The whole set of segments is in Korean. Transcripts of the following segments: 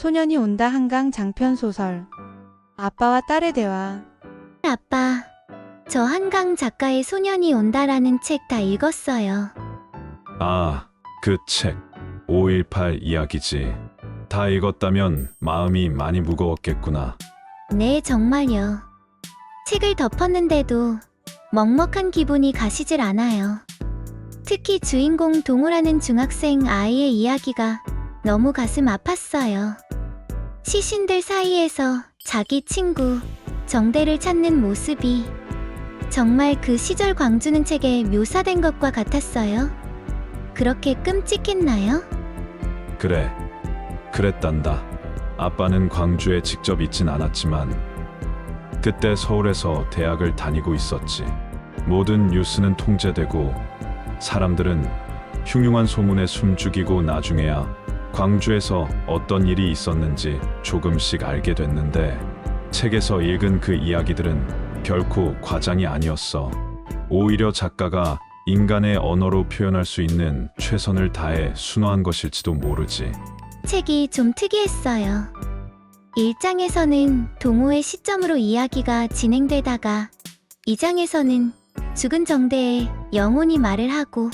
소년이 온다 한강 장편 소설. 아빠와 딸의 대화. 아빠, 저 한강 작가의 소년이 온다라는 책 다 읽었어요. 아, 그 책. 5.18 이야기지. 다 읽었다면 마음이 많이 무거웠겠구나. 네, 정말요. 책을 덮었는데도 먹먹한 기분이 가시질 않아요. 특히 주인공 동우라는 중학생 아이의 이야기가 너무 가슴 아팠어요. 시신들 사이에서 자기 친구 정대를 찾는 모습이 정말 그 시절 광주는 책에 묘사된 것과 같았어요. 그렇게 끔찍했나요? 그래. 그랬단다. 아빠는 광주에 직접 있진 않았지만 그때 서울에서 대학을 다니고 있었지. 모든 뉴스는 통제되고 사람들은 흉흉한 소문에 숨죽이고 나중에야 광주에서 어떤 일이 있었는지 조금씩 알게 됐는데 책에서 읽은 그 이야기들은 결코 과장이 아니었어. 오히려 작가가 인간의 언어로 표현할 수 있는 최선을 다해 순화한 것일지도 모르지. 책이 좀 특이했어요. 1장에서는 동호의 시점으로 이야기가 진행되다가 2장에서는 죽은 정대의 영혼이 말을 하고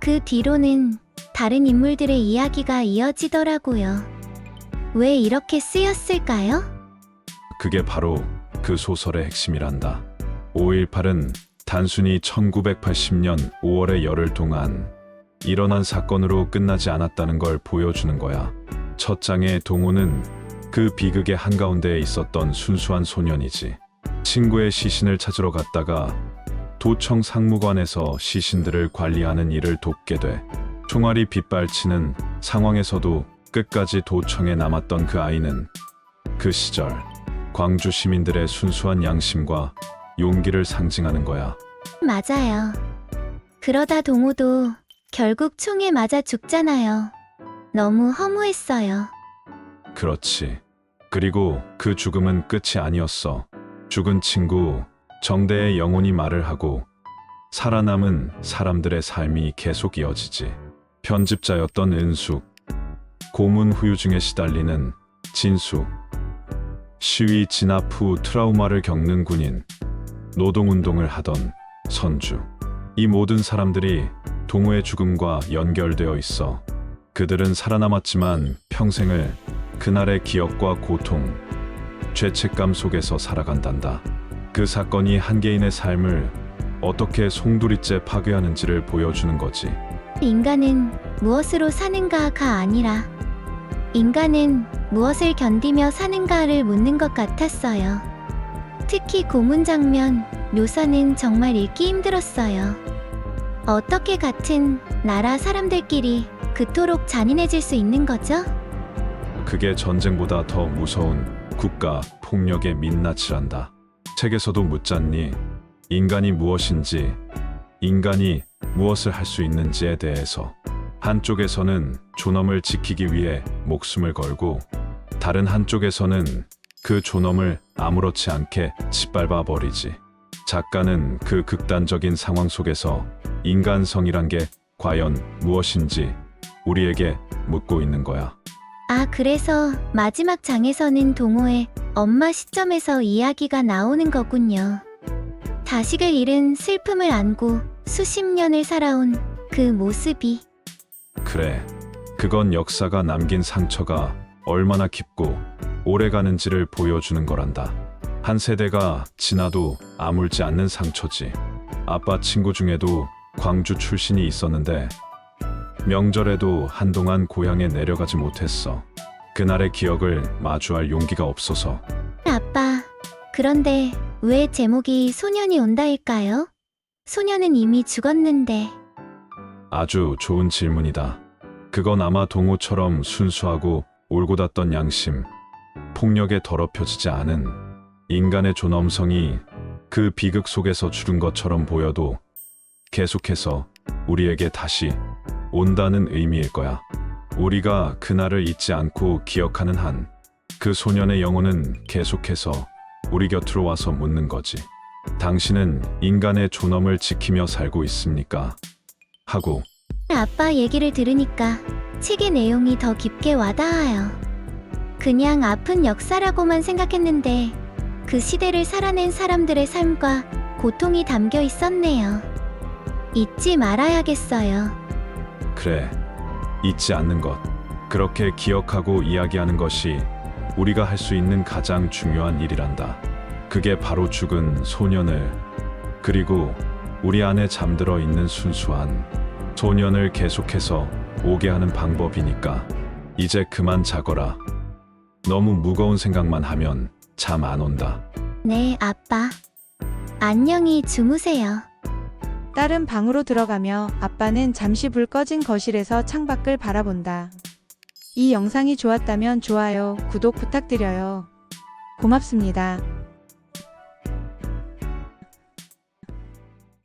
그 뒤로는 다른 인물들의 이야기가 이어지더라고요. 왜 이렇게 쓰였을까요? 그게 바로 그 소설의 핵심이란다. 5.18은 단순히 1980년 5월의 열흘 동안 일어난 사건으로 끝나지 않았다는 걸 보여주는 거야. 첫 장의 동호는 그 비극의 한가운데에 있었던 순수한 소년이지. 친구의 시신을 찾으러 갔다가 도청 상무관에서 시신들을 관리하는 일을 돕게 돼. 총알이 빗발치는 상황에서도 끝까지 도청에 남았던 그 아이는 그 시절 광주 시민들의 순수한 양심과 용기를 상징하는 거야. 맞아요. 그러다 동호도 결국 총에 맞아 죽잖아요. 너무 허무했어요. 그렇지. 그리고 그 죽음은 끝이 아니었어. 죽은 친구 정대의 영혼이 말을 하고 살아남은 사람들의 삶이 계속 이어지지. 편집자였던 은숙, 고문 후유증에 시달리는 진수, 시위 진압 후 트라우마를 겪는 군인, 노동운동을 하던 선주. 이 모든 사람들이 동호의 죽음과 연결되어 있어. 그들은 살아남았지만 평생을 그날의 기억과 고통, 죄책감 속에서 살아간단다. 그 사건이 한 개인의 삶을 어떻게 송두리째 파괴하는지를 보여주는 거지. 인간은 무엇으로 사는가가 아니라 인간은 무엇을 견디며 사는가를 묻는 것 같았어요. 특히 고문 장면 묘사는 정말 읽기 힘들었어요. 어떻게 같은 나라 사람들끼리 그토록 잔인해질 수 있는 거죠? 그게 전쟁보다 더 무서운 국가 폭력의 민낯이란다. 책에서도 묻잖니 인간이 무엇인지, 인간이 무엇을 할 수 있는지에 대해서 한쪽에서는 존엄을 지키기 위해 목숨을 걸고 다른 한쪽에서는 그 존엄을 아무렇지 않게 짓밟아 버리지. 작가는 그 극단적인 상황 속에서 인간성이란 게 과연 무엇인지 우리에게 묻고 있는 거야. 아, 그래서 마지막 장에서는 동호의 엄마 시점에서 이야기가 나오는 거군요. 자식을 잃은 슬픔을 안고 수십 년을 살아온 그 모습이 그래. 그건 역사가 남긴 상처가 얼마나 깊고 오래 가는지를 보여주는 거란다. 한 세대가 지나도 아물지 않는 상처지. 아빠 친구 중에도 광주 출신이 있었는데 명절에도 한동안 고향에 내려가지 못했어. 그날의 기억을 마주할 용기가 없어서 아빠, 그런데 왜 제목이 소년이 온다일까요? 소년은 이미 죽었는데 아주 좋은 질문이다. 그건 아마 동호처럼 순수하고 올곧았던 양심, 폭력에 더럽혀지지 않은 인간의 존엄성이 그 비극 속에서 줄은 것처럼 보여도 계속해서 우리에게 다시 온다는 의미일 거야. 우리가 그날을 잊지 않고 기억하는 한 그 소년의 영혼은 계속해서 우리 곁으로 와서 묻는 거지. 당신은 인간의 존엄을 지키며 살고 있습니까? 하고 아빠 얘기를 들으니까 책의 내용이 더 깊게 와닿아요. 그냥 아픈 역사라고만 생각했는데 그 시대를 살아낸 사람들의 삶과 고통이 담겨 있었네요. 잊지 말아야겠어요. 그래. 잊지 않는 것. 그렇게 기억하고 이야기하는 것이 우리가 할 수 있는 가장 중요한 일이란다. 그게 바로 죽은 소년을 그리고 우리 안에 잠들어 있는 순수한 소년을 계속해서 오게 하는 방법이니까 이제 그만 자거라. 너무 무거운 생각만 하면 잠 안 온다. 네, 아빠. 안녕히 주무세요. 딸은 방으로 들어가며 아빠는 잠시 불 꺼진 거실에서 창밖을 바라본다. 이 영상이 좋았다면 좋아요, 구독 부탁드려요. 고맙습니다.